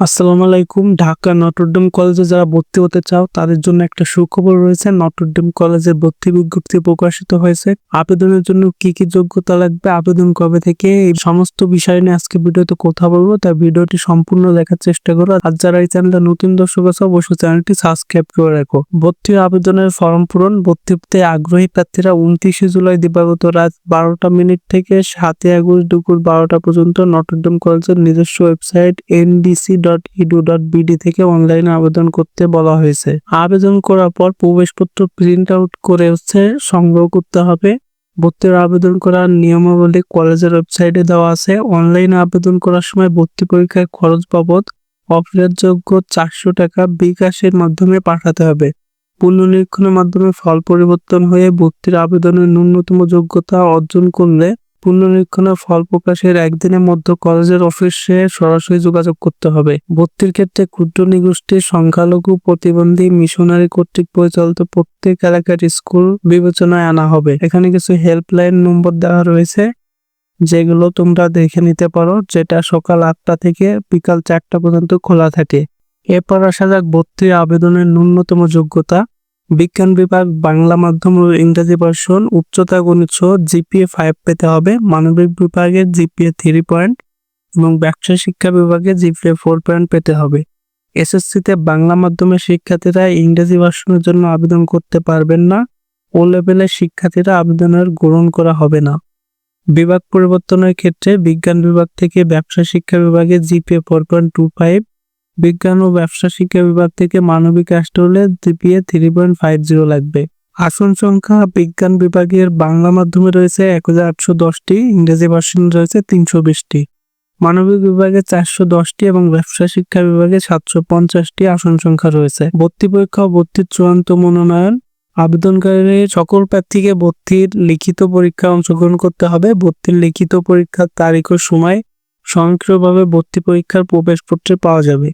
আসসালামু আলাইকুম। ঢাকা নটরডেম কলেজে যারা ভর্তি হতে চাও, তাদের জন্য একটা সুখবর রয়েছে। নটরডেম কলেজে ভর্তি বিজ্ঞপ্তি প্রকাশিত হয়েছে। আবেদনের জন্য কি কি যোগ্যতা লাগবে, আবেদন কবে থেকে, এই সমস্ত বিষয় নিয়ে আজকে ভিডিওতে কথা বলব। তাই ভিডিওটি সম্পূর্ণ দেখার চেষ্টা করো। আর যারা এই চ্যানেলটা নতুন দর্শক আছে, অবশ্যই চ্যানেলটি সাবস্ক্রাইব করে রাখো। ভর্তি আবেদনের ফর্ম পূরণ, ভর্তি হতে আগ্রহী প্রার্থীরা উনত্রিশে জুলাই দিবাগত রাত বারোটা মিনিট থেকে সাতই আগস্ট দুপুর বারোটা পর্যন্ত নটরডেম কলেজের নিজস্ব ওয়েবসাইট, এনডিসি ডট থেকে অনলাইনে আবেদন করতে বলা হয়েছে। আবেদন করার পর প্রবেশপত্র প্রিন্ট আউট করে হচ্ছে সংগ্রহ করতে হবে। ভর্তির আবেদন করার নিয়মাবলী কলেজের ওয়েবসাইটে দেওয়া আছে। অনলাইনে আবেদন করার সময় ভর্তি পরীক্ষার খরচ বাবদ অফারযোগ্য চারশো টাকা বিকাশের মাধ্যমে পাঠাতে হবে। পুনর্নিরীক্ষণের মাধ্যমে ফল পরিবর্তন হয়ে ভর্তির আবেদনের ন্যূনতম যোগ্যতা অর্জন করলে পুনর্নিরীক্ষণের ফল প্রকাশের একদিনের মধ্যে কলেজের অফিসে সরাসরি যোগাযোগ করতে হবে। ভর্তির ক্ষেত্রে ক্ষুদ্র নিগোষ্ঠীর সংখ্যালঘু প্রতিবন্ধী মিশনারি কর্তৃক পরিচালিত প্রত্যেক এলাকার স্কুল বিবেচনায় আনা হবে। এখানে কিছু হেল্পলাইন নম্বর দেওয়া রয়েছে, যেগুলো তোমরা দেখে নিতে পারো, যেটা সকাল আটটা থেকে বিকাল চারটা পর্যন্ত খোলা থাকে। এরপর আসা যাক ভর্তির আবেদনের ন্যূনতম যোগ্যতা। বিজ্ঞান বিভাগ বাংলা মাধ্যম ও ইংরেজি ভার্সন উচ্চতা গণিত সহ জিপিএ ফাইভ পেতে হবে। মানবিক বিভাগে জিপিএ থ্রি পয়েন্ট এবং ব্যবসা শিক্ষা বিভাগে জিপিএ ফোর পয়েন্ট পেতে হবে। এসএসসিতে বাংলা মাধ্যমের শিক্ষার্থীরা ইংরেজি ভার্সনের জন্য আবেদন করতে পারবেন না ও লেভেলের শিক্ষার্থীরা আবেদনের গ্রহণ করা হবে না। বিভাগ পরিবর্তনের ক্ষেত্রে বিজ্ঞান বিভাগ থেকে ব্যবসা শিক্ষা বিভাগে GPA four point two five বিজ্ঞান ও ব্যবসা শিক্ষা বিভাগ থেকে মানবিক আসতে হলে GPA three point five zero লাগবে। আসন সংখ্যা বিজ্ঞান বিভাগের বাংলা মাধ্যমে রয়েছে এক হাজার আটশো দশটি, ইংরেজি ভার্সন রয়েছে তিনশো বিশটি। মানবিক বিভাগে চারশো দশটি এবং ব্যবসা শিক্ষা বিভাগে সাতশো পঞ্চাশটি আসন সংখ্যা রয়েছে। ভর্তি পরীক্ষা ভর্তির চূড়ান্ত মনোনয়ন আবেদনকারী সকল প্রার্থীকে ভর্তির লিখিত পরীক্ষায় অংশগ্রহণ করতে হবে। ভর্তির লিখিত পরীক্ষার তারিখ ও সময় স্বয়ংক্রিয়ভাবে ভর্তি পরীক্ষার প্রবেশপত্রে পাওয়া যাবে।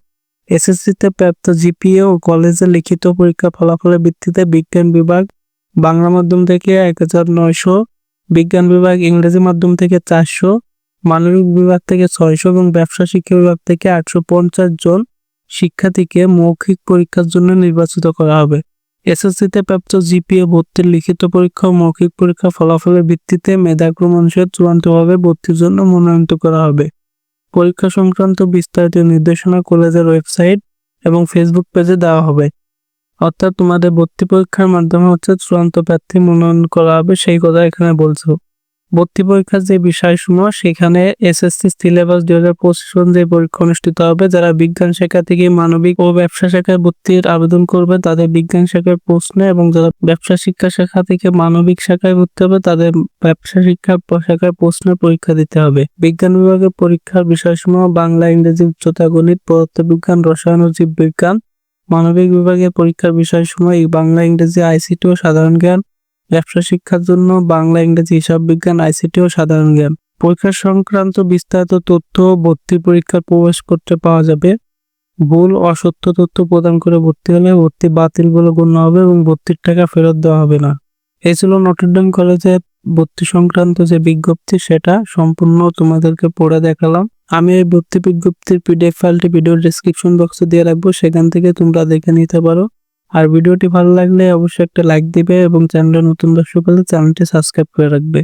এসএসসিতে প্রাপ্ত জিপিএ ও কলেজের লিখিত পরীক্ষা ফলাফলের ভিত্তিতে বিজ্ঞান বিভাগ বাংলা মাধ্যম থেকে এক হাজার নয়শো, বিজ্ঞান বিভাগ ইংরেজি মাধ্যম থেকে চারশো, মানবিক বিভাগ থেকে ছয়শো এবং ব্যবসা শিক্ষা বিভাগ থেকে আটশো পঞ্চাশ জন শিক্ষার্থীকে মৌখিক পরীক্ষার জন্য নির্বাচিত করা হবে। এসএসসিতে প্রাপ্ত জিপিএ ভর্তির লিখিত পরীক্ষা ও মৌখিক পরীক্ষা ফলাফলের ভিত্তিতে মেধাক্রম অনুসারে চূড়ান্তভাবে ভর্তির জন্য মনোনীত করা হবে। পরীক্ষা সংক্রান্ত বিস্তারিত নির্দেশনা কলেজের ওয়েবসাইট এবং ফেসবুক পেজে দেওয়া হবে। অর্থাৎ তোমাদের ভর্তি পরীক্ষার মাধ্যমে হচ্ছে চূড়ান্ত প্রার্থী মনোনয়ন করা হবে, সেই কথা এখানে বলছো। ভর্তি পরীক্ষার যে বিষয়সমূহ, সেখানে এসএসসি সিলেবাস দুই হাজার পঁচিশ যে পরীক্ষা অনুষ্ঠিত হবে, যারা বিজ্ঞান শাখা থেকে মানবিক ও ব্যবসা শাখায় ভর্তির আবেদন করবে, তাদের বিজ্ঞান শাখার প্রশ্ন এবং যারা ব্যবসা শিক্ষা শাখা থেকে মানবিক শাখায় ভর্তি হবে, তাদের ব্যবসা শিক্ষা শাখায় প্রশ্নের পরীক্ষা দিতে হবে। বিজ্ঞান বিভাগের পরীক্ষার বিষয়সমূহ, বাংলা, ইংরেজি, উচ্চতা, গণিত পদার্থবিজ্ঞান রসায়ন ও জীববিজ্ঞান। মানবিক বিভাগের পরীক্ষার বিষয়সমূহ বাংলা, ইংরেজি, আইসিটি ও সাধারণ জ্ঞান। ব্যবসা শিক্ষার জন্য বাংলা, ইংরেজি, হিসাব বিজ্ঞান, আইসিটি ও সাধারণ জ্ঞান। পরীক্ষা সংক্রান্ত বিস্তারিত তথ্য ভর্তি পরীক্ষার প্রবেশপত্রে পাওয়া যাবে। ভুল, অসত্য তথ্য প্রদান করে ভর্তি হলে ভর্তি বাতিল বলে গণ্য হবে এবং ভর্তির টাকা ফেরত দেওয়া হবে না। এই ছিল নটরডেম কলেজের ভর্তি সংক্রান্ত যে বিজ্ঞপ্তি, সেটা সম্পূর্ণ তোমাদেরকে পড়ে দেখালাম। আমি এই ভর্তি বিজ্ঞপ্তির পিডিএফ ফাইলটি ভিডিও ডিসক্রিপশন বক্সে দিয়ে রাখব, সেখান থেকে তোমরা দেখে নিতে পারো। আর ভিডিওটি ভালো লাগলে অবশ্যই একটা লাইক দিবে এবং চ্যানেলে নতুন দর্শক হলে চ্যানেলটি সাবস্ক্রাইব করে রাখবে।